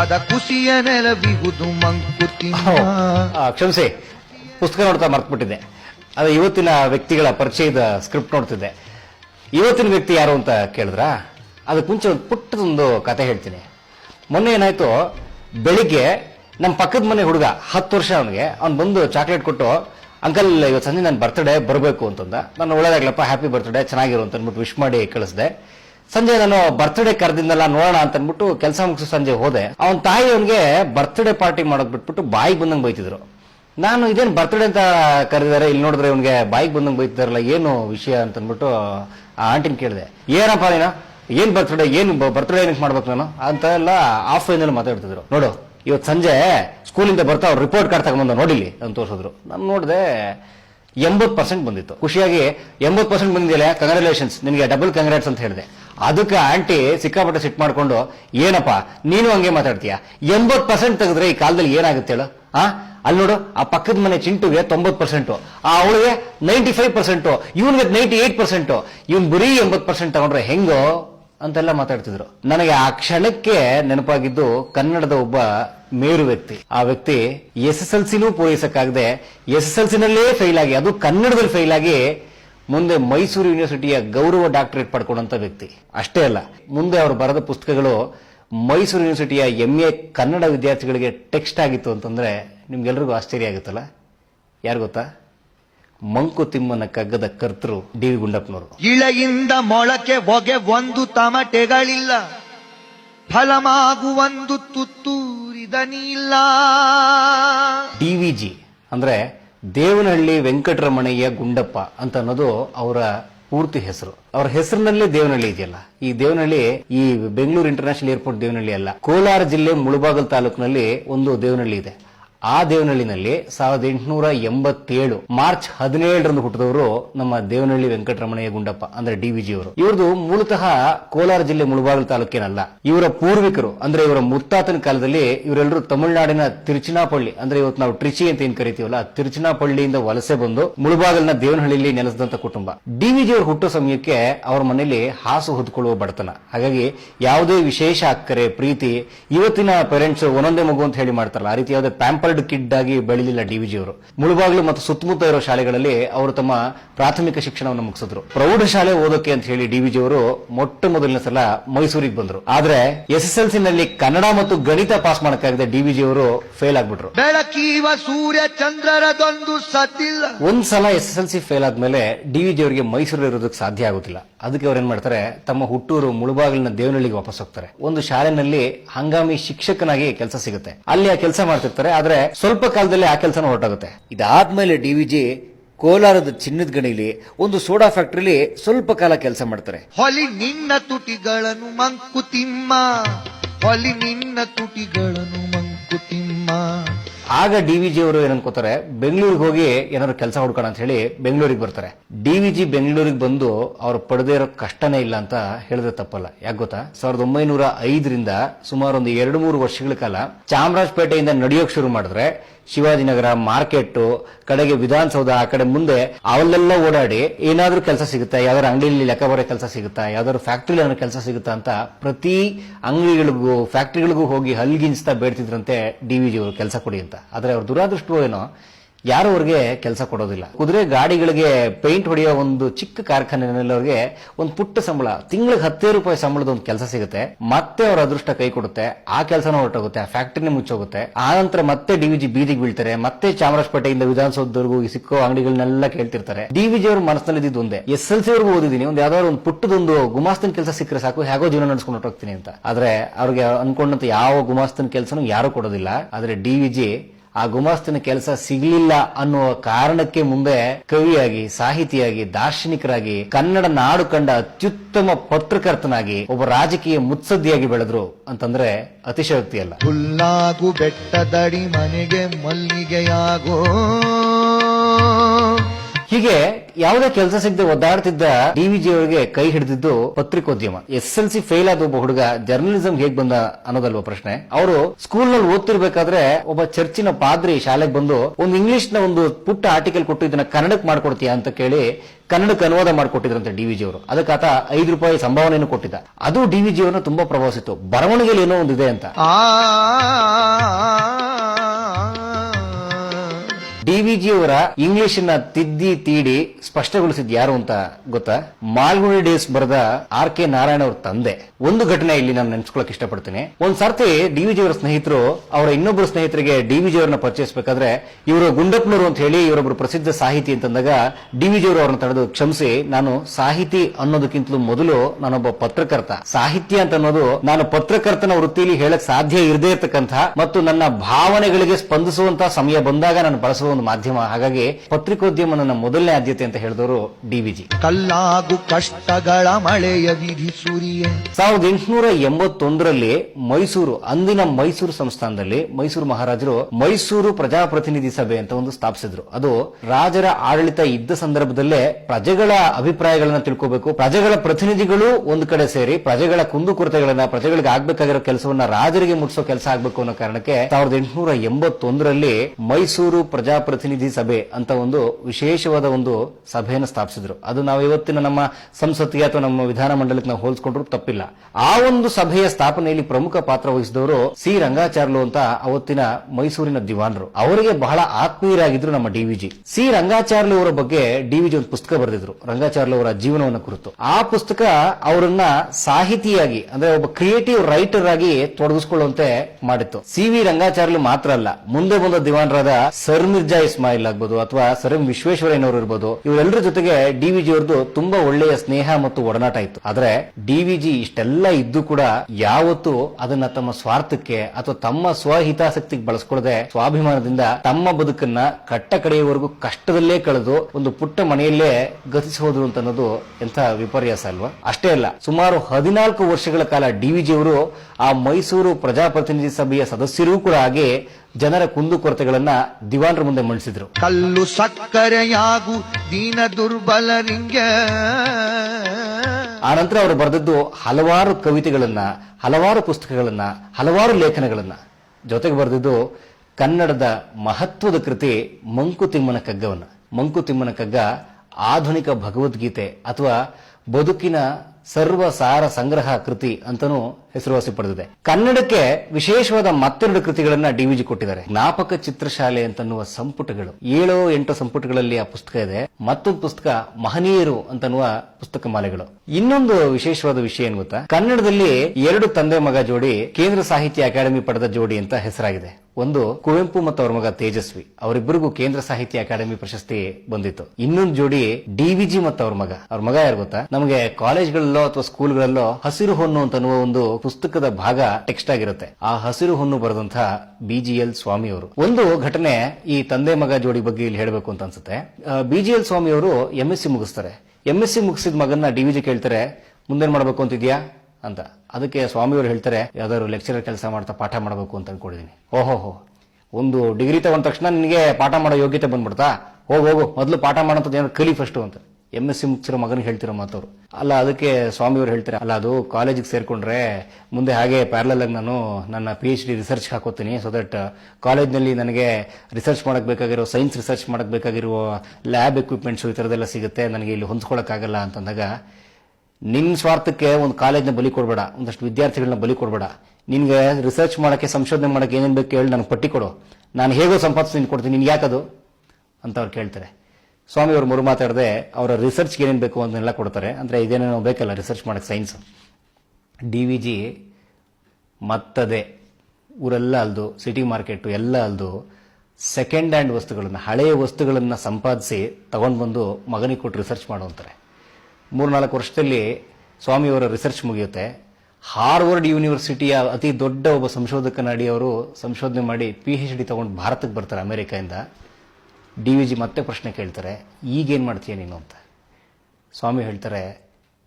ಅದ ಕುಸಿಯ ನೆಲವಿಹುದು ಮಂಕುತಿಮ್ಮ ಕ್ಷಮಿಸಿ, ಪುಸ್ತಕ ನೋಡ್ತಾ ಮರ್ತ್ಬಿಟ್ಟಿದ್ದೆ. ಅದು ಇವತ್ತಿನ ವ್ಯಕ್ತಿಗಳ ಪರಿಚಯದ ಸ್ಕ್ರಿಪ್ಟ್ ನೋಡ್ತಿದ್ದೆ. ಇವತ್ತಿನ ವ್ಯಕ್ತಿ ಯಾರು ಅಂತ ಕೇಳಿದ್ರ? ಅದಕ್ಕೆ ಮುಂಚೆ ಒಂದು ಪುಟ್ಟದೊಂದು ಕತೆ ಹೇಳ್ತೀನಿ. ಮೊನ್ನೆ ಏನಾಯ್ತು, ಬೆಳಿಗ್ಗೆ ನಮ್ಮ ಪಕ್ಕದ ಮನೆ ಹುಡುಗ, ಹತ್ತು ವರ್ಷ ಅವನಿಗೆ, ಅವ್ನು ಬಂದು ಚಾಕ್ಲೇಟ್ ಕೊಟ್ಟು, ಅಂಕಲ್, ಇವತ್ತು ಸಂಜೆ ನನ್ನ ಬರ್ತ್ಡೇ ಬರಬೇಕು ಅಂತಂದ. ನಾನು ಒಳ್ಳೇದಾಗ್ಲಪ್ಪ ಹ್ಯಾಪಿ ಬರ್ತ್ಡೇ ಚೆನ್ನಾಗಿರು ಅಂತ ಅಂದ್ಬಿಟ್ಟು ವಿಶ್ ಮಾಡಿ ಕಳಿಸ್ದೆ. ಸಂಜೆ ನಾನು ಬರ್ತ್ಡೇ ಕರೆದಿಂದಲ್ಲ ನೋಡೋಣ ಅಂತ ಅಂದ್ಬಿಟ್ಟು ಕೆಲಸ ಮುಗಿಸಿ ಸಂಜೆ ಹೋದೆ. ಅವನ ತಾಯಿ ಅವನಿಗೆ ಬರ್ತ್ಡೇ ಪಾರ್ಟಿ ಮಾಡೋದ್ ಬಿಟ್ಬಿಟ್ಟು ಬಾಯಿಗೆ ಬಂದಂಗೆ ಬೈತಿದ್ರು. ನಾನು ಇದೇನು ಬರ್ತ್ಡೇ ಅಂತ ಕರೆದಿದ್ದಾರೆ ಇಲ್ಲಿ ನೋಡಿದ್ರೆ ಇವನಿಗೆ ಬಾಯಿಗೆ ಬಂದಂಗೆ ಬೈತಿದಾರಲ್ಲ, ಏನು ವಿಷಯ ಅಂತ ಅಂದ್ಬಿಟ್ಟು ಆ ಆಂಟಿನ ಕೇಳಿದೆ. ಏನಪ್ಪ ನೀನು? ಏನ್ ಬರ್ತ್ಡೇ ಏನು ಬರ್ತ್ಡೇ ಏನಕ್ಕೆ ಮಾಡ್ಬೇಕು ನಾನು? ಅಂತ ಎಲ್ಲ ಆಫ್ ಲೈನಲ್ಲಿ ಮಾತಾಡ್ತಿದ್ರು. ನೋಡು ಇವತ್ತು ಸಂಜೆ ಸ್ಕೂಲಿಂದ ಬರ್ತಾ ಅವ್ರು ರಿಪೋರ್ಟ್ ಕಾರ್ಡ್ ತಗೊಂಬಂದ ನೋಡಿಲಿ ಅಂತ ತೋರಿಸಿದ್ರು. ನಾನು ನೋಡಿದೆ ಎಂಬತ್ತು ಪರ್ಸೆಂಟ್ ಬಂದಿತ್ತು. ಖುಷಿಯಾಗಿ ಎಂಬತ್ತು ಪರ್ಸೆಂಟ್ ಬಂದಿಲ್ಲ ಕಂಗ್ರಾಚುಲೇಷನ್ಸ್ ನಿನಗೆ ಡಬಲ್ ಕಂಗ್ರಾಟ್ಸ್ ಅಂತ ಹೇಳಿದೆ. ಅದಕ್ಕೆ ಆಂಟಿ ಸಿಕ್ಕಾಪಟ್ಟೆ ಸಿಟ್ ಮಾಡ್ಕೊಂಡು, ಏನಪ್ಪ, ನೀನು ಹಂಗೆ ಮಾತಾಡ್ತೀಯ? ಎಂಬತ್ತು ಪರ್ಸೆಂಟ್ ತೆಗೆದ್ರೆ ಈ ಕಾಲದಲ್ಲಿ ಏನಾಗುತ್ತೆ ಹೇಳು? ಆ? ಅಲ್ಲಿ ನೋಡು, ಆ ಪಕ್ಕದ ಮನೆ ಚಿಂಟುಗೆ ತೊಂಬತ್ತು ಪರ್ಸೆಂಟ್ ಆ ಅವಳಿಗೆ ನೈಂಟಿ ಫೈವ್ ಪರ್ಸೆಂಟ್ ಇವನ್ಗೆ ನೈಂಟಿ ಏಟ್ ಪರ್ಸೆಂಟು ಇವನ್ ಬರೀ ಎಂಬತ್ತು ಪರ್ಸೆಂಟ್ ತಗೊಂಡ್ರೆ ಹೆಂಗೋ ಅಂತೆಲ್ಲ ಮಾತಾಡ್ತಿದ್ರು. ನನಗೆ ಆ ಕ್ಷಣಕ್ಕೆ ನೆನಪಾಗಿದ್ದು ಕನ್ನಡದ ಒಬ್ಬ ಮೇರು ವ್ಯಕ್ತಿ. ಆ ವ್ಯಕ್ತಿ ಎಸ್ ಎಸ್ ಎಲ್ ಸಿನೂ ಪೂರೈಸಕ್ಕಾಗದೆ ಎಸ್ ಎಸ್ ಎಲ್ ಸಿನಲ್ಲೇ ಫೈಲ್ ಆಗಿ, ಅದು ಕನ್ನಡದಲ್ಲಿ ಫೇಲ್ ಆಗಿ ಮುಂದೆ ಮೈಸೂರು ಯೂನಿವರ್ಸಿಟಿಯ ಗೌರವ ಡಾಕ್ಟರೇಟ್ ಪಡ್ಕೊಂಡಂತ ವ್ಯಕ್ತಿ. ಅಷ್ಟೇ ಅಲ್ಲ, ಮುಂದೆ ಅವರು ಬರೆದ ಪುಸ್ತಕಗಳು ಮೈಸೂರು ಯೂನಿವರ್ಸಿಟಿಯ ಎಂ ಎ ಕನ್ನಡ ವಿದ್ಯಾರ್ಥಿಗಳಿಗೆ ಟೆಕ್ಸ್ಟ್ ಆಗಿತ್ತು ಅಂತಂದ್ರೆ ನಿಮ್ಗೆಲ್ರಿಗೂ ಆಶ್ಚರ್ಯ ಆಗುತ್ತಲ್ಲ? ಯಾರು ಗೊತ್ತಾ? ಮಂಕುತಿಮ್ಮನ ಕಗ್ಗದ ಕರ್ತರು ಡಿ ವಿ ಗುಂಡಪ್ಪನವರು. ಇಳೆಯಿಂದ ಮೊಳಕೆ ಹೊಗೆ ಒಂದು ತಮಟೆಗಳಿಲ್ಲ ಫಲಮಾಗುವಂದು ತುತ್ತೂರಿದನಿಲ್ಲ ಜಿ ಅಂದ್ರೆ ದೇವನಹಳ್ಳಿ ವೆಂಕಟರಮಣಯ್ಯ ಗುಂಡಪ್ಪ ಅಂತ ಅನ್ನೋದು ಅವರ ಪೂರ್ತಿ ಹೆಸರು. ಅವರ ಹೆಸರಿನಲ್ಲೇ ದೇವನಹಳ್ಳಿ ಇದೆಯಲ್ಲ? ಈ ದೇವನಹಳ್ಳಿ ಈ ಬೆಂಗಳೂರು ಇಂಟರ್ನ್ಯಾಷನಲ್ ಏರ್ಪೋರ್ಟ್ ದೇವನಹಳ್ಳಿ ಅಲ್ಲ. ಕೋಲಾರ ಜಿಲ್ಲೆ ಮುಳುಬಾಗಲ್ ತಾಲೂಕಿನಲ್ಲಿ ಒಂದು ದೇವನಹಳ್ಳಿ ಇದೆ. ಆ ದೇವನಹಳ್ಳಿನಲ್ಲಿ ಸಾವಿರದ ಎಂಟುನೂರ ಎಂಬತ್ತೇಳು ಮಾರ್ಚ್ ಹದಿನೇಳರಂದು ಹುಟ್ಟಿದವರು ನಮ್ಮ ದೇವನಹಳ್ಳಿ ವೆಂಕಟರಮಣಯ್ಯ ಗುಂಡಪ್ಪ, ಅಂದ್ರೆ ಡಿವಿಜಿ ಅವರು. ಇವರದು ಮೂಲತಃ ಕೋಲಾರ ಜಿಲ್ಲೆ ಮುಳಬಾಗಲು ತಾಲೂಕಿನಲ್ಲ. ಇವರ ಪೂರ್ವಿಕರು, ಅಂದ್ರೆ ಇವರ ಮುತ್ತಾತನ ಕಾಲದಲ್ಲಿ ಇವರೆಲ್ಲರೂ ತಮಿಳುನಾಡಿನ ತಿರುಚಿನಾಪಳ್ಳಿ, ಅಂದ್ರೆ ಇವತ್ತು ನಾವು ಟ್ರಿಚಿ ಅಂತ ಏನ್ ಕರಿತೀವಲ್ಲ, ತಿರುಚಿನಾಪಳ್ಳಿಯಿಂದ ವಲಸೆ ಬಂದು ಮುಳುಬಾಗಲ್ನ ದೇವನಹಳ್ಳಿಯಲ್ಲಿ ನೆಲೆಸಿದಂತ ಕುಟುಂಬ. ಡಿವಿಜಿ ಅವರು ಹುಟ್ಟೋ ಸಮಯಕ್ಕೆ ಅವರ ಮನೆಯಲ್ಲಿ ಹಾಸು ಹೊದ್ಕೊಳ್ಳುವ ಬಡತನ. ಹಾಗಾಗಿ ಯಾವುದೇ ವಿಶೇಷ ಅಕ್ಕರೆ, ಪ್ರೀತಿ, ಇವತ್ತಿನ ಪೇರೆಂಟ್ಸ್ ಒಂದೊಂದೇ ಮಗು ಅಂತ ಹೇಳಿ ಮಾಡ್ತಾರಲ್ಲ, ಆ ರೀತಿ ಯಾವುದೇ ಪ್ಯಾಂಪರ್ಡ್ ಕಿಡ್ ಆಗಿ ಬೆಳೆಯಲಿಲ್ಲ ಡಿವಿಜಿ ಅವರು. ಮುಳುಬಾಗ್ಲು ಮತ್ತು ಸುತ್ತಮುತ್ತ ಇರೋ ಶಾಲೆಗಳಲ್ಲಿ ಅವರು ತಮ್ಮ ಪ್ರಾಥಮಿಕ ಶಿಕ್ಷಣವನ್ನು ಮುಗಿಸಿದ್ರು. ಪ್ರೌಢಶಾಲೆ ಓದೋಕೆ ಅಂತ ಹೇಳಿ ಡಿವಿಜಿ ಅವರು ಮೊಟ್ಟ ಮೊದಲನೇ ಸಲ ಮೈಸೂರಿಗೆ ಬಂದ್ರು. ಆದ್ರೆ ಎಸ್ ಎಸ್ ಎಲ್ ಸಿ ನಲ್ಲಿ ಕನ್ನಡ ಮತ್ತು ಗಣಿತ ಪಾಸ್ ಮಾಡಕ್ಕಾಗದೆ ಡಿವಿಜಿ ಅವರು ಫೇಲ್ ಆಗ್ಬಿಟ್ರು. ಬೆಳಕೀವ ಸೂರ್ಯ ಚಂದ್ರರದೊಂದು ಸತಿಲ್ಲ. ಒಂದ್ ಸಲ S S L C fail ಆದ್ಮೇಲೆ ಡಿವಿಜಿ ಅವರಿಗೆ ಮೈಸೂರಲ್ಲಿ ಇರೋದಕ್ಕೆ ಸಾಧ್ಯ ಆಗುತ್ತಿಲ್ಲ ಅದಕ್ಕೆ ಅವ್ರು ಏನ್ ಮಾಡ್ತಾರೆ ತಮ್ಮ ಹುಟ್ಟೂರು ಮುಳುಬಾಗಿಲಿನ ದೇವನಹಳ್ಳಿಗೆ ವಾಪಸ್ ಹೋಗ್ತಾರೆ. ಒಂದು ಶಾಲೆನಲ್ಲಿ ಹಂಗಾಮಿ ಶಿಕ್ಷಕನಾಗಿ ಕೆಲಸ ಸಿಗುತ್ತೆ. ಅಲ್ಲಿ ಆ ಕೆಲಸ ಮಾಡ್ತಿರ್ತಾರೆ ಆದ್ರೆ ಸ್ವಲ್ಪ ಕಾಲದಲ್ಲಿ ಆ ಕೆಲಸನ ಹೊರಟಾಗುತ್ತೆ. ಇದಾದ್ಮೇಲೆ ಜಿ ಕೋಲಾರದ ಚಿನ್ನದ ಗಣಿಲಿ ಒಂದು ಸೋಡಾ ಫ್ಯಾಕ್ಟರಿಲಿ ಸ್ವಲ್ಪ ಕಾಲ ಕೆಲಸ ಮಾಡ್ತಾರೆ. ಹೊಲಿ ನಿನ್ನ ತುಟಿಗಳನ್ನು ಮಂಕುತಿಮ್ಮ, ಹೊಲಿ ನಿನ್ನ ತುಟಿಗಳನ್ನು ಮಂಕುತಿಮ್ಮ. ಆಗ ಡಿ ವಿ ಜಿ ಅವರು ಏನನ್ಕೋತಾರೆ ಬೆಂಗಳೂರಿಗೆ ಹೋಗಿ ಏನಾದ್ರು ಕೆಲಸ ಹುಡ್ಕೋಣ ಅಂತ ಹೇಳಿ ಬೆಂಗಳೂರಿಗೆ ಬರ್ತಾರೆ. ಡಿ ವಿ ಜಿ ಬೆಂಗಳೂರಿಗೆ ಬಂದು ಅವ್ರು ಪಡೆದೇ ಇರೋ ಕಷ್ಟನೇ ಇಲ್ಲ ಅಂತ ಹೇಳಿದ್ರೆ ತಪ್ಪಲ್ಲ. ಯಾಕೆ ಗೊತ್ತಾ? ಸಾವಿರದ ಒಂಬೈನೂರ ಐದರಿಂದ ಸುಮಾರು ಒಂದು ಎರಡು ಮೂರು ವರ್ಷಗಳ ಕಾಲ ಚಾಮರಾಜಪೇಟೆಯಿಂದ ನಡೆಯೋಕೆ ಶುರು ಮಾಡಿದ್ರೆ ಶಿವಾಜಿನಗರ ಮಾರ್ಕೆಟ್ ಕಡೆಗೆ ವಿಧಾನಸೌಧ, ಆ ಕಡೆ ಮುಂದೆ ಅವಲ್ಲೆಲ್ಲ ಓಡಾಡಿ ಏನಾದ್ರೂ ಕೆಲಸ ಸಿಗುತ್ತಾ? ಯಾವ್ದಾದ್ರು ಅಂಗಡಿಯಲ್ಲಿ ಲೆಕ್ಕ ಬರೋ ಕೆಲಸ ಸಿಗುತ್ತಾ? ಯಾವ್ದಾದ್ರು ಫ್ಯಾಕ್ಟ್ರಿಲಿ ಏನಾದ್ರು ಕೆಲಸ ಸಿಗುತ್ತಾ ಅಂತ ಪ್ರತಿ ಅಂಗಡಿಗಳಿಗೂ ಫ್ಯಾಕ್ಟ್ರಿಗಳಿಗೂ ಹೋಗಿ ಹಲ್ಗಿಂಚ್ತಾ ಬೇಡ್ತಿದ್ರಂತೆ ಡಿ ಡಿವಿಜಿ ಅವರು ಕೆಲಸ ಕೊಡಿ ಅಂತ. ಆದ್ರೆ ಅವ್ರ ದುರಾದೃಷ್ಟವೋ ಏನೋ ಯಾರು ಅವ್ರಿಗೆ ಕೆಲಸ ಕೊಡೋದಿಲ್ಲ. ಕುದುರೆ ಗಾಡಿಗಳಿಗೆ ಪೇಂಟ್ ಹೊಡೆಯೋ ಒಂದು ಚಿಕ್ಕ ಕಾರ್ಖಾನೆಯಲ್ಲಿ ಅವ್ರಿಗೆ ಒಂದು ಪುಟ್ಟ ಸಂಬಳ, ತಿಂಗಳಿಗೆ ಹತ್ತೇ ರೂಪಾಯಿ ಸಂಬಳದ ಒಂದು ಕೆಲಸ ಸಿಗುತ್ತೆ. ಮತ್ತೆ ಅವ್ರ ಅದೃಷ್ಟ ಕೈ ಕೊಡುತ್ತೆ, ಆ ಕೆಲಸನ ಹೊರಟೋಗುತ್ತೆ, ಆ ಫ್ಯಾಕ್ಟ್ರಿನೇ ಮುಚ್ಚೋಗುತ್ತೆ. ಆ ನಂತರ ಮತ್ತೆ ಡಿವಿಜಿ ಬೀದಿಗೆ ಬೀಳ್ತಾರೆ, ಮತ್ತೆ ಚಾಮರಾಜಪೇಟೆಯಿಂದ ವಿಧಾನಸೌಧದವರೆಗೂ ಸಿಕ್ಕೋ ಅಂಗಡಿಗಳನ್ನೆಲ್ಲ ಕೇಳ್ತಿರ್ತಾರೆ. ಡಿವಿಜಿ ಅವ್ರ ಮನಸ್ಸಿನಲ್ಲಿ ಇದ್ದಿದ್ದು ಒಂದೇ. ಎಸ್ ಎಲ್ ಸಿ ಅವ್ರಿಗೂ ಓದಿದ್ದೀನಿ, ಒಂದು ಯಾವ್ದಾದ್ರು ಒಂದು ಪುಟ್ಟದೊಂದು ಗುಮಾಸ್ತನ ಕೆಲಸ ಸಿಕ್ಕರೆ ಸಾಕು, ಹೇಗೋ ಜೀವನ ನಡೆಸ್ಕೊಂಡು ಹೊರಟೋಗ್ತೀನಿ ಅಂತ. ಆದ್ರೆ ಅವ್ರಿಗೆ ಅನ್ಕೊಂಡಂತ ಯಾವ ಗುಮಾಸ್ತನ ಕೆಲಸನೂ ಯಾರು ಕೊಡೋದಿಲ್ಲ. ಆದ್ರೆ ಡಿವಿಜಿ ಆ ಗುಮಾಸ್ತನ ಕೆಲಸ ಸಿಗಲಿಲ್ಲ ಅನ್ನುವ ಕಾರಣಕ್ಕೆ ಮುಂದೆ ಕವಿಯಾಗಿ, ಸಾಹಿತಿಯಾಗಿ, ದಾರ್ಶನಿಕರಾಗಿ, ಕನ್ನಡ ನಾಡು ಕಂಡ ಅತ್ಯುತ್ತಮ ಪತ್ರಕರ್ತನಾಗಿ ಒಬ್ಬ ರಾಜಕೀಯ ಮುತ್ಸದ್ದಿಯಾಗಿ ಬೆಳೆದ್ರು ಅಂತಂದ್ರೆ ಅತಿಶಯೋಕ್ತಿ ಅಲ್ಲ. ಹುಲ್ಲಾಗು ಬೆಟ್ಟದಡಿ ಮನೆಗೆ ಮಲ್ಲಿಗೆಯಾಗೋ ಹೀಗೆ ಯಾವುದೇ ಕೆಲಸ ಸಿಗದೆ ಒದ್ದಾಡ್ತಿದ್ದ ಡಿವಿಜಿ ಅವರಿಗೆ ಕೈ ಹಿಡಿದಿದ್ದು ಪತ್ರಿಕೋದ್ಯಮ. ಎಸ್ ಎಲ್ ಸಿ ಫೇಲ್ ಆದ ಒಬ್ಬ ಹುಡುಗ ಜರ್ನಲಿಸಂ ಹೇಗ್ ಬಂದ ಅನ್ನೋದಲ್ವ ಪ್ರಶ್ನೆ. ಅವರು ಸ್ಕೂಲ್ನಲ್ಲಿ ಓದ್ತಿರ್ಬೇಕಾದ್ರೆ ಒಬ್ಬ ಚರ್ಚಿನ ಪಾದ್ರಿ ಶಾಲೆಗೆ ಬಂದು, ಒಂದು ಇಂಗ್ಲಿಷ್ನ ಒಂದು ಪುಟ್ಟ ಆರ್ಟಿಕಲ್ ಕೊಟ್ಟು ಇದನ್ನ ಕನ್ನಡಕ್ಕೆ ಮಾಡ್ಕೊಡ್ತೀಯಾ? ಅಂತ ಕೇಳಿ ಕನ್ನಡಕ್ಕೆ ಅನುವಾದ ಮಾಡಿಕೊಟ್ಟಿದ್ರಂತೆ ಡಿವಿಜಿ ಅವರು. ಅದಕ್ಕೆ ಆತ ಐದು ರೂಪಾಯಿ ಸಂಭಾವನೆಯನ್ನು ಕೊಟ್ಟಿದ್ದ. ಅದು ಡಿವಿಜಿ ಅವರನ್ನು ತುಂಬಾ ಪ್ರಭಾವಿಸಿತ್ತು. ಬರವಣಿಗೆಯಲ್ಲಿ ಏನೋ ಒಂದಿದೆ ಅಂತ. ಆ ಡಿವಿಜಿ ಅವರ ಇಂಗ್ಲಿಷ್ನ ತಿದ್ದಿ, ತೀಡಿ ಸ್ಪಷ್ಟಗೊಳಿಸಿದ್ ಯಾರು ಅಂತ ಗೊತ್ತಾ? ಮಾಲ್ಗುಡಿ ಡೇಸ್ ಬರೆದ ಆರ್ ಕೆ ನಾರಾಯಣ ಅವ್ರ ತಂದೆ. ಒಂದು ಘಟನೆ ಇಲ್ಲಿ ನಾನು ನೆನ್ಸ್ಕೊಳಕ್ ಇಷ್ಟಪಡ್ತೀನಿ. ಒಂದ್ ಸರ್ತಿ ಡಿವಿಜಿ ಅವರ ಸ್ನೇಹಿತರು ಅವರ ಇನ್ನೊಬ್ಬರು ಸ್ನೇಹಿತರಿಗೆ ಡಿವಿಜಿ ಅವರನ್ನ ಪರಿಚಯಿಸಬೇಕಾದ್ರೆ ಇವರು ಗುಂಡಪ್ಪನವರು ಅಂತ ಹೇಳಿ ಇವರೊಬ್ಬರು ಪ್ರಸಿದ್ಧ ಸಾಹಿತಿ ಅಂತಂದಾಗ ಡಿವಿಜಿ ಅವರು ಅವ್ರನ್ನ ತಡೆದು ಕ್ಷಮಿಸಿ, ನಾನು ಸಾಹಿತಿ ಅನ್ನೋದಕ್ಕಿಂತಲೂ ಮೊದಲು ನಾನೊಬ್ಬ ಪತ್ರಕರ್ತ. ಸಾಹಿತ್ಯ ಅಂತ ಅನ್ನೋದು ನಾನು ಪತ್ರಕರ್ತನ ವೃತ್ತಿಯಲ್ಲಿ ಹೇಳಕ್ ಸಾಧ್ಯ ಇರದೇ ಇರತಕ್ಕಂತಹ ಮತ್ತು ನನ್ನ ಭಾವನೆಗಳಿಗೆ ಸ್ಪಂದಿಸುವಂತಹ ಸಮಯ ಬಂದಾಗ ನಾನು ಬಳಸುವ ಒಂದು ಮಾಧ್ಯಮ. ಹಾಗಾಗಿ ಪತ್ರಿಕೋದ್ಯಮ ನನ್ನ ಮೊದಲನೇ ಆದ್ಯತೆ ಅಂತ ಹೇಳಿದವರು ಡಿವಿಜಿ ಕಲ್ಲಾಗು ಕಷ್ಟಗಳ ಮಳೆಯ ವಿಧಿ ಸೂರ್ಯ. ಸಾವಿರದ ಎಂಟುನೂರ ಎಂಬತ್ತೊಂದರಲ್ಲಿ ಮೈಸೂರು ಅಂದಿನ ಮೈಸೂರು ಸಂಸ್ಥಾನದಲ್ಲಿ ಮೈಸೂರು ಮಹಾರಾಜರು ಮೈಸೂರು ಪ್ರಜಾಪ್ರತಿನಿಧಿ ಸಭೆ ಅಂತ ಒಂದು ಸ್ಥಾಪಿಸಿದ್ರು. ಅದು ರಾಜರ ಆಡಳಿತ ಇದ್ದ ಸಂದರ್ಭದಲ್ಲೇ ಪ್ರಜೆಗಳ ಅಭಿಪ್ರಾಯಗಳನ್ನ ತಿಳ್ಕೋಬೇಕು. ಪ್ರಜೆಗಳ ಪ್ರತಿನಿಧಿಗಳು ಒಂದು ಕಡೆ ಸೇರಿ ಪ್ರಜೆಗಳ ಕುಂದುಕೊರತೆಗಳನ್ನ ಪ್ರಜೆಗಳಿಗೆ ಆಗ್ಬೇಕಾಗಿರೋ ಕೆಲಸವನ್ನ ರಾಜರಿಗೆ ಮುಟ್ಟಿಸೋ ಕೆಲಸ ಆಗ್ಬೇಕು ಅನ್ನೋ ಕಾರಣಕ್ಕೆ ಸಾವಿರದ ಎಂಟುನೂರ ಎಂಬತ್ತೊಂದರಲ್ಲಿ ಮೈಸೂರು ಪ್ರಜಾಪ್ರತಿನಿಧಿ ಸಭೆ ಅಂತ ಒಂದು ವಿಶೇಷವಾದ ಒಂದು ಸಭೆಯನ್ನು ಸ್ಥಾಪಿಸಿದ್ರು. ಅದು ನಾವು ಇವತ್ತಿನ ನಮ್ಮ ಸಂಸತ್ತಿಗೆ ಅಥವಾ ನಮ್ಮ ವಿಧಾನ ಮಂಡಲಕ್ಕೆ ನಾವು ಹೋಲಿಸ್ಕೊಂಡ್ರು ತಪ್ಪಿಲ್ಲ. ಆ ಒಂದು ಸಭೆಯ ಸ್ಥಾಪನೆಯಲ್ಲಿ ಪ್ರಮುಖ ಪಾತ್ರ ವಹಿಸಿದವರು ಸಿ. ರಂಗಾಚಾರ್ಲು ಅಂತ ಅವತ್ತಿನ ಮೈಸೂರಿನ ದಿವಾನರು. ಅವರಿಗೆ ಬಹಳ ಆತ್ಮೀಯರಾಗಿದ್ರು ನಮ್ಮ ಡಿವಿಜಿ ಸಿ. ರಂಗಾಚಾರ್ಲು ಅವರ ಬಗ್ಗೆ ಡಿವಿಜಿ ಒಂದು ಪುಸ್ತಕ ಬರೆದಿದ್ರು. ರಂಗಾಚಾರ್ಲು ಅವರ ಜೀವನವನ್ನು ಕುರಿತು. ಆ ಪುಸ್ತಕ ಅವರನ್ನ ಸಾಹಿತಿಯಾಗಿ, ಅಂದ್ರೆ ಒಬ್ಬ ಕ್ರಿಯೇಟಿವ್ ರೈಟರ್ ಆಗಿ ತೊಡಗಿಸಿಕೊಳ್ಳುವಂತೆ ಮಾಡಿತ್ತು. ಸಿ. ವಿ. ರಂಗಾಚಾರ್ಲು ಮಾತ್ರ ಅಲ್ಲ. ಮುಂದೆ ಬಂದ ದಿವಾನರಾದ ಸರ್ ಮಿರ್ಜಾ ಇಸ್ಮಾಯಿಲ್ ಆಗ್ಬೋದು ಅಥವಾ ಸರ್ ಎಂ ವಿಶ್ವೇಶ್ವರಯ್ಯನವರು ಇರ್ಬೋದು ಇವರೆಲ್ಲರ ಜೊತೆಗೆ ಡಿವಿಜಿ ಅವ್ರದ್ದು ತುಂಬಾ ಒಳ್ಳೆಯ ಸ್ನೇಹ ಮತ್ತು ಒಡನಾಟ ಇತ್ತು. ಆದ್ರೆ ಡಿ ಡಿವಿಜಿ ಇಷ್ಟೆಲ್ಲ ಇದ್ದು ಕೂಡ ಯಾವತ್ತು ಅದನ್ನ ತಮ್ಮ ಸ್ವಾರ್ಥಕ್ಕೆ ಅಥವಾ ತಮ್ಮ ಸ್ವಹಿತಾಸಕ್ತಿಗೆ ಬಳಸ್ಕೊಳ್ಳದೆ ಸ್ವಾಭಿಮಾನದಿಂದ ತಮ್ಮ ಬದುಕನ್ನ ಕಟ್ಟ ಕಡೆಯವರೆಗೂ ಕಷ್ಟದಲ್ಲೇ ಕಳೆದು ಒಂದು ಪುಟ್ಟ ಮನೆಯಲ್ಲೇ ಗತಿಸಿ ಅಂತ ಅನ್ನೋದು ಎಂಥ ವಿಪರ್ಯಾಸ ಅಲ್ವಾ? ಅಷ್ಟೇ ಅಲ್ಲ, ಸುಮಾರು ಹದಿನಾಲ್ಕು ವರ್ಷಗಳ ಕಾಲ ಡಿ ಡಿವಿಜಿ ಅವರು ಆ ಮೈಸೂರು ಪ್ರಜಾಪ್ರತಿನಿಧಿ ಸಭೆಯ ಸದಸ್ಯರೂ ಕೂಡ ಆಗಿ ಜನರ ಕುಂದುಕೊರತೆಗಳನ್ನ ದಿವಾನ್ರ ಮುಂದೆ ಮಂಡಿಸಿದ್ರು ಕಲ್ಲು ಸಕ್ಕರೆಯಾಗು ದೀನ ದುರ್ಬಲ ಆ ನಂತರ ಅವರು ಬರೆದದ್ದು ಹಲವಾರು ಕವಿತೆಗಳನ್ನ ಹಲವಾರು ಪುಸ್ತಕಗಳನ್ನ ಹಲವಾರು ಲೇಖನಗಳನ್ನ. ಜೊತೆಗೆ ಬರೆದಿದ್ದು ಕನ್ನಡದ ಮಹತ್ವದ ಕೃತಿ ಮಂಕುತಿಮ್ಮನ ಕಗ್ಗವನ್ನ. ಮಂಕುತಿಮ್ಮನ ಕಗ್ಗ ಆಧುನಿಕ ಭಗವದ್ಗೀತೆ ಅಥವಾ ಬದುಕಿನ ಸರ್ವ ಸಾರ ಸಂಗ್ರಹ ಕೃತಿ ಅಂತನೂ ಹೆಸರುವಾಸಿ ಪಡೆದಿದೆ. ಕನ್ನಡಕ್ಕೆ ವಿಶೇಷವಾದ ಮತ್ತೆರಡು ಕೃತಿಗಳನ್ನ ಡಿವಿಜಿ ಕೊಟ್ಟಿದ್ದಾರೆ. ಜ್ಞಾಪಕ ಚಿತ್ರಶಾಲೆ ಅಂತನ್ನುವ ಸಂಪುಟಗಳು. ಏಳು ಎಂಟು ಸಂಪುಟಗಳಲ್ಲಿ ಆ ಪುಸ್ತಕ ಇದೆ. ಮತ್ತೊಂದು ಪುಸ್ತಕ ಮಹನೀಯರು ಅಂತನ್ನುವ ಪುಸ್ತಕ ಮಾಲೆಗಳು. ಇನ್ನೊಂದು ವಿಶೇಷವಾದ ವಿಷಯ ಏನ್ ಗೊತ್ತಾ? ಕನ್ನಡದಲ್ಲಿ ಎರಡು ತಂದೆ ಮಗ ಜೋಡಿ ಕೇಂದ್ರ ಸಾಹಿತ್ಯ ಅಕಾಡೆಮಿ ಪಡೆದ ಜೋಡಿ ಅಂತ ಹೆಸರಾಗಿದೆ. ಒಂದು ಕುವೆಂಪು ಮತ್ತು ಅವರ ಮಗ ತೇಜಸ್ವಿ, ಅವರಿಬ್ಬರಿಗೂ ಕೇಂದ್ರ ಸಾಹಿತ್ಯ ಅಕಾಡೆಮಿ ಪ್ರಶಸ್ತಿ ಬಂದಿತ್ತು. ಇನ್ನೊಂದು ಜೋಡಿ ಡಿವಿಜಿ ಮತ್ತು ಅವ್ರ ಮಗ. ಅವ್ರ ಮಗ ಯಾರು ಗೊತ್ತಾ? ನಮಗೆ ಕಾಲೇಜ್ಗಳಲ್ಲೋ ಅಥವಾ ಸ್ಕೂಲ್ಗಳಲ್ಲೋ ಹಸಿರು ಹೊನ್ನು ಅಂತ ಒಂದು ಪುಸ್ತಕದ ಭಾಗ ಟೆಕ್ಸ್ಟ್ ಆಗಿರುತ್ತೆ. ಆ ಹಸಿರು ಹೊನ್ನು ಬರೆದಂತಹ ಬಿಜಿಎಲ್ ಸ್ವಾಮಿ ಅವರು. ಒಂದು ಘಟನೆ ಈ ತಂದೆ ಮಗ ಜೋಡಿ ಬಗ್ಗೆ ಇಲ್ಲಿ ಹೇಳಬೇಕು ಅಂತ ಅನ್ಸುತ್ತೆ. ಬಿಜಿಎಲ್ ಸ್ವಾಮಿ ಅವರು ಎಂ ಎಸ್ ಸಿ ಮುಗಿಸ್ತಾರೆ. ಎಂ ಎಸ್ ಸಿ ಮುಗಿಸಿದ ಮಗನ್ನ ಡಿವಿಜಿ ಕೇಳ್ತಾರೆ, ಮುಂದೇನ್ ಮಾಡ್ಬೇಕು ಅಂತಿದ್ಯಾ? ಅಂತ. ಅದಕ್ಕೆ ಸ್ವಾಮಿಯವರು ಹೇಳ್ತಾರೆ, ಯಾವ್ದಾದ್ರು ಲೆಕ್ಚರರ್ ಕೆಲಸ ಮಾಡ್ತಾ ಪಾಠ ಮಾಡಬೇಕು ಅಂತ ಅಂದ್ಕೊಡಿದೀನಿ ಓಹೋಹೋ. ಒಂದು ಡಿಗ್ರಿ ತಗೊಂಡ ತಕ್ಷಣ ನಿನಗೆ ಪಾಠ ಮಾಡೋ ಯೋಗ್ಯತೆ ಬಂದ್ಬಿಡ್ತಾ? ಹೋಗು ಹೋಗು. ಮೊದಲು ಪಾಠ ಮಾಡೋಂಥದ್ದು ಏನಾದ್ರು ಕಲಿ ಫಸ್ಟು ಅಂತ. ಎಂ ಎಸ್ ಸಿ ಮುಗಿಸಿರೋ ಮಗನಿಗೆ ಹೇಳ್ತಿರೋ ಮಾತವ್ರು. ಅಲ್ಲ, ಅದಕ್ಕೆ ಸ್ವಾಮಿಯವರು ಹೇಳ್ತಾರೆ, ಅಲ್ಲ, ಅದು ಕಾಲೇಜಿಗೆ ಸೇರಿಕೊಂಡ್ರೆ ಮುಂದೆ ಹಾಗೆ ಪ್ಯಾರಲಲ್ ನಾನು ನನ್ನ ಪಿ ಎಚ್ ಡಿ ರಿಸರ್ಚ್ ಹಾಕೋತೀನಿ ಸೊ ದಟ್ ಕಾಲೇಜ್ನಲ್ಲಿ ನನಗೆ ರಿಸರ್ಚ್ ಮಾಡೋಕೆ ಬೇಕಾಗಿರೋ ಸೈನ್ಸ್ ರಿಸರ್ಚ್ ಮಾಡೋಕೆ ಬೇಕಾಗಿರೋ ಲ್ಯಾಬ್ ಎಕ್ವಿಪ್ಮೆಂಟ್ಸು ಈ ಥರದ್ದೆಲ್ಲ ಸಿಗುತ್ತೆ, ನನಗೆ ಇಲ್ಲಿ ಹೊಂದ್ಕೊಳಕ್ಕಾಗಲ್ಲ ಅಂತಂದಾಗ ನಿನ್ನ ಸ್ವಾರ್ಥಕ್ಕೆ ಒಂದು ಕಾಲೇಜ್ನ ಬಲಿ ಕೊಡಬೇಡ, ಒಂದಷ್ಟು ವಿದ್ಯಾರ್ಥಿಗಳನ್ನ ಬಲಿ ಕೊಡಬೇಡ. ನಿನ್ಗೆ ರಿಸರ್ಚ್ ಮಾಡೋಕ್ಕೆ, ಸಂಶೋಧನೆ ಮಾಡೋಕೆ ಏನೇನು ಬೇಕು ಹೇಳಿ ನನಗೆ ಪಟ್ಟಿ ಕೊಡು. ನಾನು ಹೇಗೋ ಸಂಪಾದಿಸಿ ನೀನು ಕೊಡ್ತೀನಿ. ನಿನ್ಗೆ ಯಾಕದು? ಅಂತ ಅವ್ರು ಕೇಳ್ತಾರೆ. ಸ್ವಾಮಿ ಅವರು ಮರು ಮಾತಾಡದೆ, ಅವರ ರಿಸರ್ಚ್ಗೆ ಏನೇನು ಬೇಕು ಅದನ್ನೆಲ್ಲ ಕೊಡ್ತಾರೆ. ಅಂದರೆ ಇದೇನೇನೋ ಬೇಕಲ್ಲ ರಿಸರ್ಚ್ ಮಾಡೋಕ್ಕೆ ಸೈನ್ಸ್ ಡಿ ವಿ ಜಿ ಮತ್ತದೆ. ಊರೆಲ್ಲ ಅಲ್ದು ಸಿಟಿ ಮಾರ್ಕೆಟು ಎಲ್ಲ ಅಲ್ದು ಸೆಕೆಂಡ್ ಹ್ಯಾಂಡ್ ವಸ್ತುಗಳನ್ನು, ಹಳೆಯ ವಸ್ತುಗಳನ್ನು ಸಂಪಾದಿಸಿ ತಗೊಂಡು ಬಂದು ಮಗನಿಗೆ ಕೊಟ್ಟು ರಿಸರ್ಚ್ ಮಾಡುವಂತಾರೆ ಮೂರ್ನಾಲ್ಕು ವರ್ಷದಲ್ಲಿ ಸ್ವಾಮಿಯವರ ರಿಸರ್ಚ್ ಮುಗಿಯುತ್ತೆ. ಹಾರ್ವರ್ಡ್ ಯೂನಿವರ್ಸಿಟಿಯ ಅತಿ ದೊಡ್ಡ ಒಬ್ಬ ಸಂಶೋಧಕನಾಡಿ ಅವರು ಸಂಶೋಧನೆ ಮಾಡಿ ಪಿ ಹೆಚ್ ಡಿ ತಗೊಂಡು ಭಾರತಕ್ಕೆ ಬರ್ತಾರೆ ಅಮೇರಿಕಾಯಿಂದ. ಡಿ ವಿ ಜಿ ಮತ್ತೆ ಪ್ರಶ್ನೆ ಕೇಳ್ತಾರೆ, ಈಗೇನು ಮಾಡ್ತೀಯ ನೀನು ಅಂತ? ಸ್ವಾಮಿ ಹೇಳ್ತಾರೆ,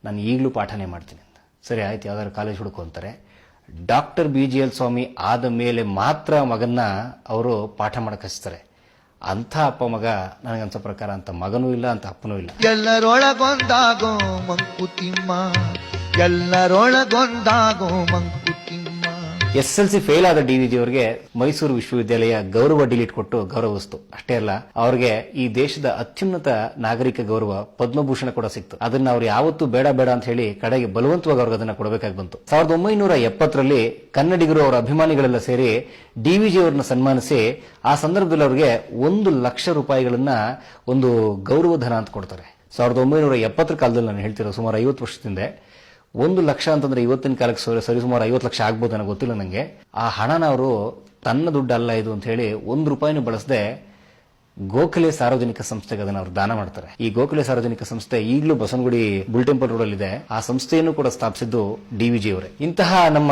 ನಾನು ಈಗಲೂ ಪಾಠನೇ ಮಾಡ್ತೀನಿ ಅಂತ. ಸರಿ, ಆಯ್ತು, ಯಾವ್ದಾದ್ರು ಕಾಲೇಜ್ ಹುಡುಕು ಅಂತಾರೆ. Doctor B G L Swami ಆದ ಮೇಲೆ ಮಾತ್ರ ಮಗನ್ನ ಅವರು ಪಾಠ ಮಾಡಕ್ಕೆ ಹಚ್ತಾರೆ. ಅಂಥ ಅಪ್ಪ ಮಗ ನನಗನ್ಸ ಪ್ರಕಾರ ಅಂತ ಮಗನೂ ಇಲ್ಲ ಅಂತ ಅಪ್ಪನೂ ಇಲ್ಲ. ಎಲ್ಲರೊಳಗೊಂದಾಗೋ Mankutimma ಎಲ್ಲರೊಳಗೊಂದಾಗೋ Mankutimma. S L C fail ಆದ ಡಿ ವಿ ಜಿ ಅವರಿಗೆ ಮೈಸೂರು ವಿಶ್ವವಿದ್ಯಾಲಯ ಗೌರವ ಡಿಲೀಟ್ ಕೊಟ್ಟು ಗೌರವಿಸ್ತು ಅಷ್ಟೇ ಅಲ್ಲ, ಅವರಿಗೆ ಈ ದೇಶದ ಅತ್ಯುನ್ನತ ನಾಗರಿಕ ಗೌರವ ಪದ್ಮಭೂಷಣ ಕೂಡ ಸಿಕ್ತು. ಅದನ್ನ ಅವ್ರು ಯಾವತ್ತೂ ಬೇಡ ಬೇಡ ಅಂತ ಹೇಳಿ ಕಡೆಗೆ ಬಲವಂತವಾಗಿ ಅವ್ರಿಗೆ ಅದನ್ನ ಕೊಡಬೇಕಾಗಿ ಬಂತು. ಸಾವಿರದ ಒಂಬೈನೂರ ಎಪ್ಪತ್ತರಲ್ಲಿ ಕನ್ನಡಿಗರು ಅವರ ಅಭಿಮಾನಿಗಳೆಲ್ಲ ಸೇರಿ ಡಿ ವಿ ಜಿ ಅವರನ್ನ ಸನ್ಮಾನಿಸಿ ಆ ಸಂದರ್ಭದಲ್ಲಿ ಅವರಿಗೆ ಒಂದು ಲಕ್ಷ ರೂಪಾಯಿಗಳನ್ನ ಒಂದು ಗೌರವ ಧನ ಅಂತ ಕೊಡ್ತಾರೆ. ಸಾವಿರದ ಒಂಬೈನೂರ ಎಪ್ಪತ್ತರ ಕಾಲದಲ್ಲಿ ನಾನು ಹೇಳ್ತಿರೋ ಸುಮಾರು ಐವತ್ತು ವರ್ಷದಿಂದ ಒಂದು ಲಕ್ಷ ಅಂತಂದ್ರೆ ಇವತ್ತಿನ ಕಾಲಕ್ಕೆ ಸರಿ ಸರಿಸುಮಾರು ಐವತ್ತು ಲಕ್ಷ ಆಗ್ಬೋದು ನನಗೆ ಗೊತ್ತಿಲ್ಲ ನನಗೆ ಆ ಹಣನ ಅವರು ತನ್ನ ದುಡ್ಡು ಅಲ್ಲ ಇದು ಅಂತ ಹೇಳಿ ಒಂದು ರೂಪಾಯಿನೂ ಬಳಸದೆ ಗೋಖಲೆ ಸಾರ್ವಜನಿಕ ಸಂಸ್ಥೆಗೆ ಅದನ್ನ ಅವರು ದಾನ ಮಾಡ್ತಾರೆ. ಈ ಗೋಖಲೆ ಸಾರ್ವಜನಿಕ ಸಂಸ್ಥೆ ಈಗಲೂ ಬಸವನಗುಡಿ ಬುಲ್ ಟೆಂಪಲ್ ರೋಡ್ ಇದೆ. ಆ ಸಂಸ್ಥೆಯನ್ನು ಕೂಡ ಸ್ಥಾಪಿಸಿದ್ದು ಡಿ ವಿಜಿ ಅವರೇ. ಇಂತಹ ನಮ್ಮ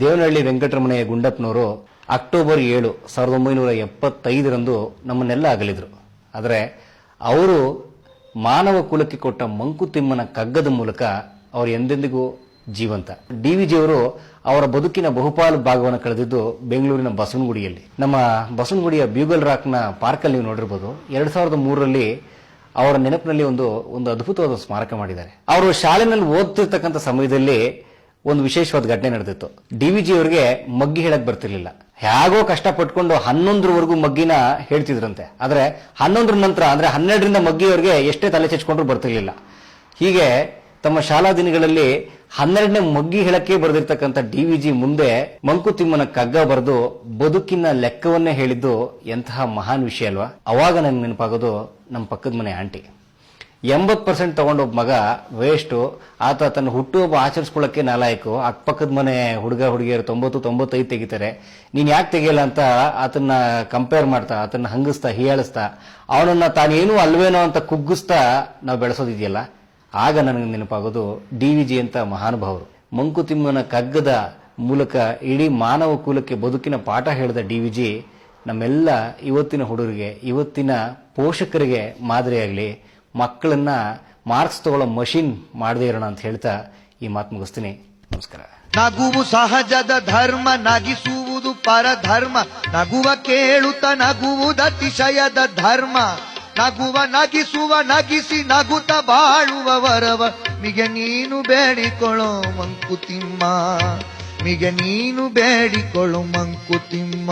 ದೇವನಹಳ್ಳಿ ವೆಂಕಟರಮಣಯ್ಯ ಗುಂಡಪ್ಪನವರು ಅಕ್ಟೋಬರ್ ಏಳು ಸಾವಿರದ ಒಂಬೈನೂರ ಎಪ್ಪತ್ತೈದರಂದು ನಮ್ಮನ್ನೆಲ್ಲ ಅಗಲಿದ್ರು. ಆದರೆ ಅವರು ಮಾನವ ಕುಲಕ್ಕೆ ಕೊಟ್ಟ ಮಂಕುತಿಮ್ಮನ ಕಗ್ಗದ ಮೂಲಕ ಅವರು ಎಂದೆಂದಿಗೂ ಜೀವಂತ. ಡಿ ವಿ ಅವರು ಅವರ ಬದುಕಿನ ಬಹುಪಾಲು ಭಾಗವನ್ನು ಕಳೆದಿದ್ದು ಬೆಂಗಳೂರಿನ ಬಸವನಗುಡಿಯಲ್ಲಿ. ನಮ್ಮ ಬಸವನಗುಡಿಯ ಬ್ಯೂಗಲ್ ರಾಕ್ನ ಪಾರ್ಕಲ್ಲಿ ನೀವು ನೋಡಿರ್ಬೋದು, ಎರಡ್ ಸಾವಿರದ ಮೂರರಲ್ಲಿ ಅವರ ನೆನಪಿನಲ್ಲಿ ಒಂದು ಒಂದು ಅದ್ಭುತವಾದ ಸ್ಮಾರಕ ಮಾಡಿದ್ದಾರೆ. ಅವರು ಶಾಲೆನಲ್ಲಿ ಓದ್ತಿರ್ತಕ್ಕಂಥ ಸಮಯದಲ್ಲಿ ಒಂದು ವಿಶೇಷವಾದ ಘಟನೆ ನಡೆದಿತ್ತು. ಡಿ ವಿ ಜಿ ಅವರಿಗೆ ಮಗ್ಗಿ ಹೇಳಕ್ ಬರ್ತಿರ್ಲಿಲ್ಲ. ಹೇಗೋ ಕಷ್ಟಪಟ್ಕೊಂಡು ಹನ್ನೊಂದರವರೆಗೂ ಮಗ್ಗಿನ ಹೇಳ್ತಿದ್ರಂತೆ. ಆದ್ರೆ ಹನ್ನೊಂದರ ನಂತರ, ಅಂದ್ರೆ ಹನ್ನೆರಡರಿಂದ ಮಗ್ಗಿಯವರಿಗೆ ಎಷ್ಟೇ ತಲೆ ಚೆಚ್ಕೊಂಡ್ರು ಬರ್ತಿರ್ಲಿಲ್ಲ. ಹೀಗೆ ತಮ್ಮ ಶಾಲಾ ದಿನಗಳಲ್ಲಿ ಹನ್ನೆರಡನೇ ಮಗ್ಗಿ ಹೇಳಕ್ಕೆ ಬರೆದಿರ್ತಕ್ಕಂಥ ಡಿ ವಿ ಜಿ ಮುಂದೆ ಮಂಕುತಿಮ್ಮನ ಕಗ್ಗ ಬರೆದು ಬದುಕಿನ ಲೆಕ್ಕವನ್ನೇ ಹೇಳಿದ್ದು ಎಂತಹ ಮಹಾನ್ ವಿಷಯ ಅಲ್ವಾ? ಅವಾಗ ನನಗೆ ನೆನಪಾಗೋದು ನಮ್ಮ ಪಕ್ಕದ ಮನೆ ಆಂಟಿ. ಎಂಬತ್ತು ಪರ್ಸೆಂಟ್ ತಗೊಂಡೊಬ್ಬ ಮಗ ವೇಸ್ಟು ಆತ ತನ್ನ ಹುಟ್ಟುಹಬ್ಬ ಆಚರಿಸ್ಕೊಳ್ಳೋಕ್ಕೆ ನಾಲಾಯಕು. ಅಕ್ಕಪಕ್ಕದ ಮನೆ ಹುಡುಗ ಹುಡುಗಿಯರು ತೊಂಬತ್ತು, ತೊಂಬತ್ತೈದು ತೆಗಿತಾರೆ. ನೀನು ಯಾಕೆ ತೆಗಿಯಲ್ಲ ಅಂತ ಆತನ್ನ ಕಂಪೇರ್ ಮಾಡ್ತಾ, ಆತನ್ನ ಹಂಗಿಸ್ತಾ, ಹೀಯಾಳಿಸ್ತಾ, ಅವನನ್ನ ತಾನೇನು ಅಲ್ವೇನೋ ಅಂತ ಕುಗ್ಗಿಸ್ತಾ ನಾವು ಬೆಳೆಸೋದಿದೆಯಲ್ಲ? ಆಗ ನನಗೆ ನೆನಪಾಗೋದು ಡಿ ವಿ ಜಿ ಅಂತ ಮಹಾನುಭಾವರು. ಮಂಕುತಿಮ್ಮನ ಕಗ್ಗದ ಮೂಲಕ ಇಡೀ ಮಾನವ ಕುಲಕ್ಕೆ ಬದುಕಿನ ಪಾಠ ಹೇಳಿದ ಡಿ ವಿ ಜಿ ನಮ್ಮೆಲ್ಲ ಇವತ್ತಿನ ಹುಡುಗರಿಗೆ, ಇವತ್ತಿನ ಪೋಷಕರಿಗೆ ಮಾದರಿಯಾಗಲಿ, ಮಕ್ಕಳನ್ನ ಮಾರ್ಕ್ಸ್ ತಗೊಳ್ಳೋ ಮಷಿನ್ ಮಾಡದೇ ಇರೋಣ ಅಂತ ಹೇಳ್ತಾ ಈ ಮಾತು ಮುಗಿಸ್ತೀನಿ. ನಮಸ್ಕಾರ. ನಗುವು ಸಹಜದ ಧರ್ಮ, ನಗಿಸುವುದು ಪರಧರ್ಮ. ನಗುವ ಕೇಳುತ್ತ ನಗುವುದತಿಶಯದ ಧರ್ಮ. ನಗುವ ನಗಿಸುವ ನಗಿಸಿ ನಗುತ್ತ ಬಾಳುವ ವರವ ಮಿಗೆ ನೀನು ಬೇಡಿಕೊಳ್ಳೋ ಮಂಕುತಿಮ್ಮ. ಮಿಗೆ ನೀನು ಬೇಡಿಕೊಳ್ಳೋ ಮಂಕುತಿಮ್ಮ.